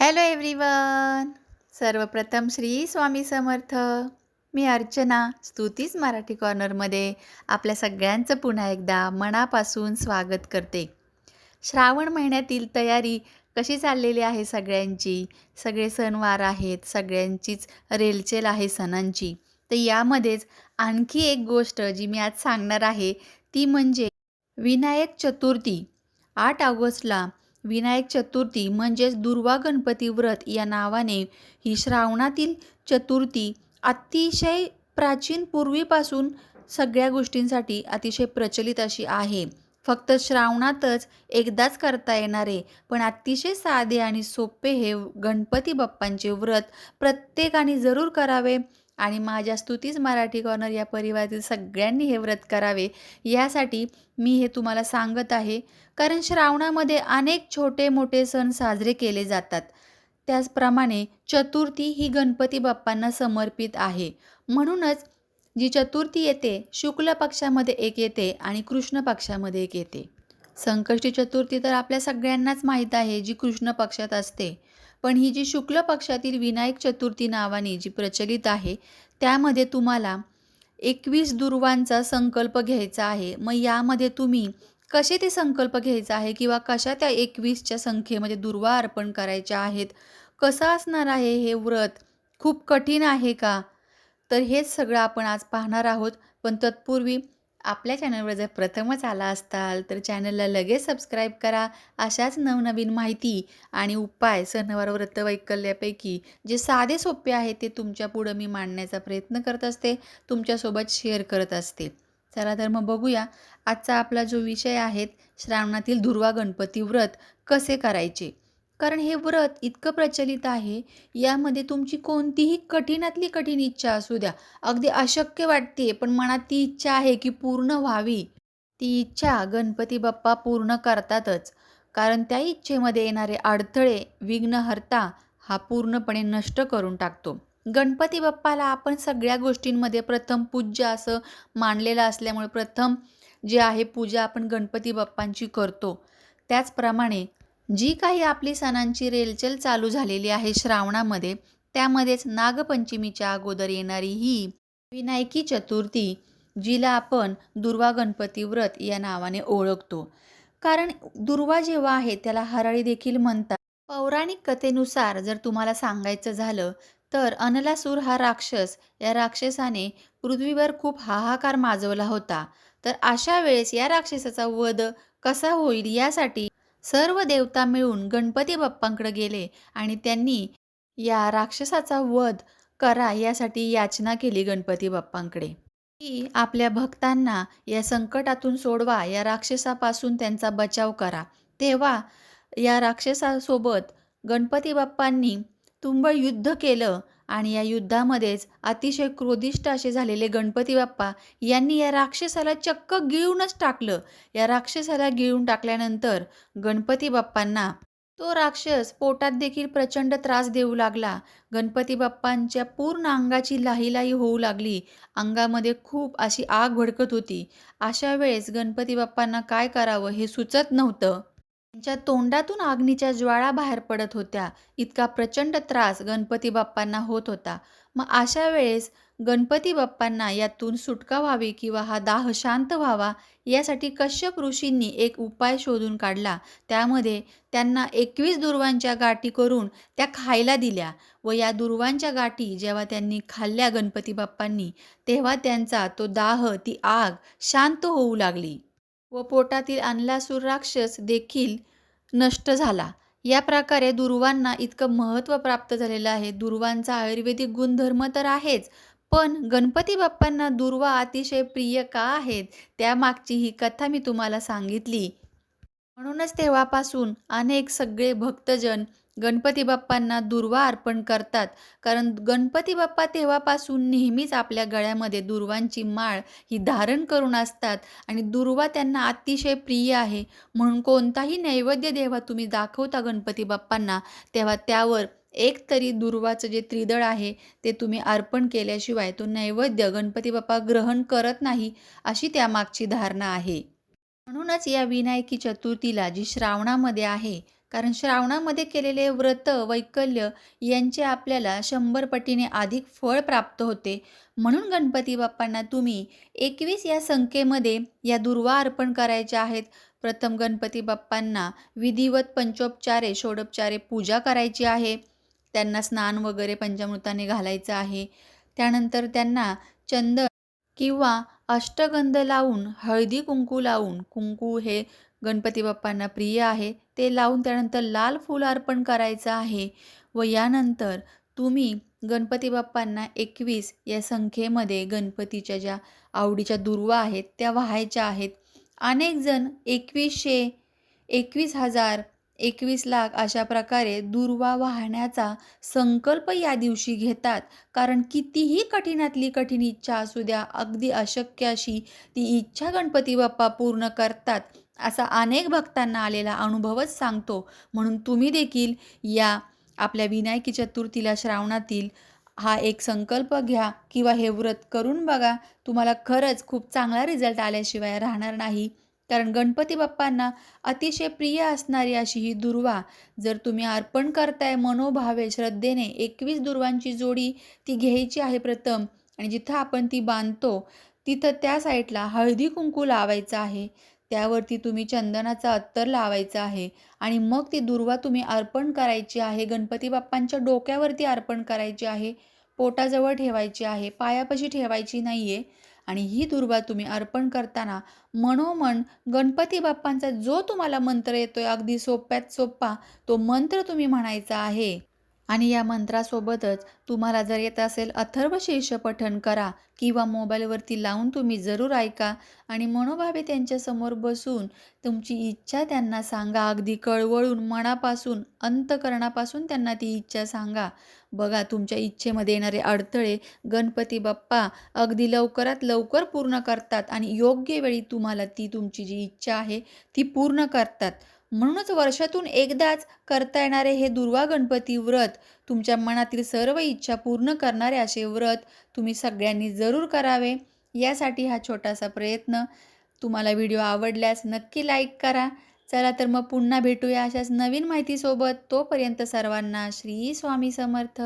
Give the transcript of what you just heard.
Hello everyone सर्वप्रथम श्री स्वामी समर्थ. मी अर्चना स्तुतीच मराठी कॉर्नरमध्ये आपल्या सगळ्यांचं पुन्हा एकदा मनापासून स्वागत करते. श्रावण महिन्यातील तयारी कशी चाललेली आहे सगळ्यांची? सगळे सणवार आहेत सगळ्यांचीच रेलचेल आहे सणांची. तर यामध्येच आणखी एक गोष्ट जी मी आज सांगणार आहे ती म्हणजे विनायक चतुर्थी. आठ ऑगस्टला विनायक चतुर्थी म्हणजेच दुर्वा गणपती व्रत या नावाने ही श्रावणातील चतुर्थी अतिशय प्राचीन पूर्वीपासून सगळ्या गोष्टींसाठी अतिशय प्रचलित अशी आहे. फक्त श्रावणातच एकदाच करता येणारे पण अतिशय साधे आणि सोपे हे गणपती बाप्पांचे व्रत प्रत्येकाने जरूर करावे. आणि माझ्या स्तुतीच मराठी कॉर्नर या परिवारातील सगळ्यांनी हे व्रत करावे यासाठी मी हे तुम्हाला सांगत आहे. कारण श्रावणामध्ये अनेक छोटे मोठे सण साजरे केले जातात. त्याचप्रमाणे चतुर्थी ही गणपती बाप्पांना समर्पित आहे. म्हणूनच जी चतुर्थी येते शुक्ल पक्षामध्ये एक येते आणि कृष्ण पक्षामध्ये एक येते. संकष्टी चतुर्थी तर आपल्या सगळ्यांनाच माहीत आहे जी कृष्ण पक्षात असते. पण ही जी शुक्ल पक्षातील विनायक चतुर्थी नावाने जी प्रचलित आहे त्यामध्ये तुम्हाला एकवीस दुर्वांचा संकल्प घ्यायचा आहे. मग यामध्ये तुम्ही कसे ते संकल्प घ्यायचा आहे किंवा कशा त्या एकवीसच्या संख्येमध्ये दुर्वा अर्पण करायच्या आहेत? कसं असणार आहे हे व्रत? खूप कठीण आहे का? तर हेच सगळं आपण आज पाहणार आहोत. पण तत्पूर्वी आपल्या चॅनलवर जर प्रथमच आला असताल तर चॅनलला लगेच सबस्क्राईब करा. अशाच नवनवीन माहिती आणि उपाय सणवार व्रतवैकल्यापैकी जे साधे सोपे आहे ते तुमच्या पुढं मी मांडण्याचा प्रयत्न करत असते तुमच्यासोबत शेअर करत असते. चला तर मग बघूया आजचा आपला जो विषय आहे श्रावणातील दुर्वा गणपती व्रत कसे करायचे? कारण हे व्रत इतकं प्रचलित आहे यामध्ये तुमची कोणतीही कठीणातली कठीण इच्छा असू द्या. अगदी अशक्य वाटते पण मनात ती इच्छा आहे की पूर्ण व्हावी. ती इच्छा गणपती बाप्पा पूर्ण करतातच. कारण त्या इच्छेमध्ये येणारे अडथळे विघ्नहर्ता हा पूर्णपणे नष्ट करून टाकतो. गणपती बाप्पाला आपण सगळ्या गोष्टींमध्ये प्रथम पूज्य असं मानलेलं असल्यामुळे प्रथम जे आहे पूजा आपण गणपती बाप्पांची करतो. त्याचप्रमाणे जी काही आपली सणांची रेलचेल चालू झालेली आहे श्रावणामध्ये त्यामध्येच नागपंचमीच्या अगोदर येणारी ही विनायकी चतुर्थी जिला आपण दुर्वा गणपती व्रत या नावाने ओळखतो. कारण दुर्वा जेव्हा आहे त्याला हराळी देखील म्हणतात. पौराणिक कथेनुसार जर तुम्हाला सांगायचं झालं तर अनलासूर हा राक्षस या राक्षसाने पृथ्वीवर खूप हाहाकार माजवला होता. तर अशा वेळेस या राक्षसाचा वध कसा होईल यासाठी सर्व देवता मिळून गणपती बाप्पांकडे गेले आणि त्यांनी या राक्षसाचा वध करा यासाठी याचना केली गणपती बाप्पांकडे. की आपल्या भक्तांना या संकटातून सोडवा या राक्षसापासून त्यांचा बचाव करा. तेव्हा या राक्षसासोबत गणपती बाप्पांनी तुंबळ युद्ध केलं आणि या युद्धामध्येच अतिशय क्रोधिष्ट असे झालेले गणपती बाप्पा यांनी या राक्षसाला चक्क गिळूनच टाकलं. या राक्षसाला गिळून टाकल्यानंतर गणपती बाप्पांना तो राक्षस पोटात देखील प्रचंड त्रास देऊ लागला. गणपती बाप्पांच्या पूर्ण अंगाची लाहीलाही होऊ लागली. अंगामध्ये खूप अशी आग भडकत होती. अशा वेळेस गणपती बाप्पांना काय करावं हे सुचत नव्हतं. त्यांच्या तोंडातून अग्नीच्या ज्वाळा बाहेर पडत होत्या इतका प्रचंड त्रास गणपती बाप्पांना होत होता. मग अशा वेळेस गणपती बाप्पांना यातून सुटका व्हावी किंवा हा दाह शांत व्हावा यासाठी कश्यप ऋषींनी एक उपाय शोधून काढला. त्यामध्ये त्यांना एकवीस दुर्वांच्या गाठी करून त्या खायला दिल्या व या दुर्वांच्या गाठी जेव्हा त्यांनी खाल्ल्या गणपती बाप्पांनी तेव्हा त्यांचा तो दाह ती आग शांत होऊ लागली. व पोटातील अनलासूर राक्षस देखील नष्ट झाला. या प्रकारे दुर्वांना इतकं महत्त्व प्राप्त झालेलं आहे. दुर्वांचा आयुर्वेदिक गुणधर्म तर आहेच पण गणपती बाप्पांना दुर्वा अतिशय प्रिय का आहेत त्यामागची ही कथा मी तुम्हाला सांगितली. म्हणूनच तेव्हापासून अनेक सगळे भक्तजन गणपती बाप्पांना दुर्वा अर्पण करतात. कारण गणपती बाप्पा तेव्हापासून नेहमीच आपल्या गळ्यामध्ये दुर्वांची माळ ही धारण करून असतात आणि दुर्वा त्यांना अतिशय प्रिय आहे. म्हणून कोणताही नैवेद्य देवा तुम्ही दाखवता गणपती बाप्पांना तेव्हा त्यावर एक तरी दुर्वाचं जे त्रिदळ आहे ते तुम्ही अर्पण केल्याशिवाय तो नैवेद्य गणपती बाप्पा ग्रहण करत नाही अशी त्यामागची धारणा आहे. म्हणूनच या विनायकी चतुर्थीला जी श्रावणामध्ये आहे कारण श्रावणामध्ये केलेले व्रत वैकल्य यांचे आपल्याला शंभर पटीने अधिक फळ प्राप्त होते. म्हणून गणपती बाप्पांना तुम्ही एकवीस या संख्येमध्ये या दुर्वा अर्पण करायच्या आहेत. प्रथम गणपती बाप्पांना विधिवत पंचोपचारे षोडोपचारे पूजा करायची आहे. त्यांना स्नान वगैरे पंचामृताने घालायचं आहे. त्यानंतर त्यांना चंदन किंवा अष्टगंध लावून हळदी कुंकू लावून कुंकू हे गणपती बाप्पांना प्रिय आहे. ते लावून त्यानंतर लाल फूल अर्पण करायचं आहे व यानंतर तुम्ही गणपती बाप्पांना एकवीस या संख्येमध्ये गणपतीच्या ज्या आवडीच्या दुर्वा आहेत त्या व्हायच्या आहेत. अनेक जण एकवीसशे एकवीस हजार एकवीस लाख अशा प्रकारे दुर्वा वाहण्याचा संकल्प या दिवशी घेतात. कारण कितीही कठीणातली कठीण इच्छा असू द्या अगदी अशक्य अशी ती इच्छा गणपती बाप्पा पूर्ण करतात असा अनेक भक्तांना आलेला अनुभवच सांगतो. म्हणून तुम्ही देखील या आपल्या विनायकी चतुर्थीला श्रावणातील हा एक संकल्प घ्या किंवा हे व्रत करून बघा. तुम्हाला खरंच खूप चांगला रिझल्ट आल्याशिवाय राहणार नाही. कारण गणपती बाप्पांना अतिशय प्रिय असणारी अशी ही दुर्वा जर तुम्ही अर्पण करताय मनोभावे श्रद्धेने एकवीस दुर्वांची जोडी ती घ्यायची आहे प्रथम आणि जिथं आपण ती बांधतो तिथं त्या साईडला हळदी कुंकू लावायचं आहे. त्यावरती तुम्ही चंदनाचा अत्तर लावायचा आहे आणि मग ती दुर्वा तुम्ही अर्पण करायची आहे. गणपती बाप्पांच्या डोक्यावरती अर्पण करायची आहे. पोटाजवळ ठेवायची आहे. पायापाशी ठेवायची नाही आहे आणि ही दुर्वा तुम्ही अर्पण करताना मनोमन गणपती बाप्पांचा जो तुम्हाला मंत्र येतोय अगदी सोप्यात सोप्पा तो मंत्र तुम्ही म्हणायचा आहे. आणि या मंत्रासोबतच तुम्हाला जर येत असेल अथर्व शीर्ष पठण करा किंवा मोबाईलवरती लावून तुम्ही जरूर ऐका. आणि मनोभावे त्यांच्यासमोर बसून तुमची इच्छा त्यांना सांगा. अगदी कळवळून मनापासून अंतकरणापासून त्यांना ती इच्छा सांगा. बघा तुमच्या इच्छेमध्ये येणारे अडथळे गणपती बाप्पा अगदी लवकरात लवकर पूर्ण करतात आणि योग्य वेळी तुम्हाला ती तुमची जी इच्छा आहे ती पूर्ण करतात. म्हणूनच वर्षातून एकदाच करता येणारे हे दुर्वा गणपती व्रत तुमच्या मनातील सर्व इच्छा पूर्ण करणारे असे व्रत तुम्ही सगळ्यांनी जरूर करावे. यासाठी हा छोटासा प्रयत्न. तुम्हाला व्हिडिओ आवडल्यास नक्की लाईक करा. चला तर मग पुन्हा भेटूया अशाच नवीन माहितीसोबत. तोपर्यंत सर्वांना श्री स्वामी समर्थ.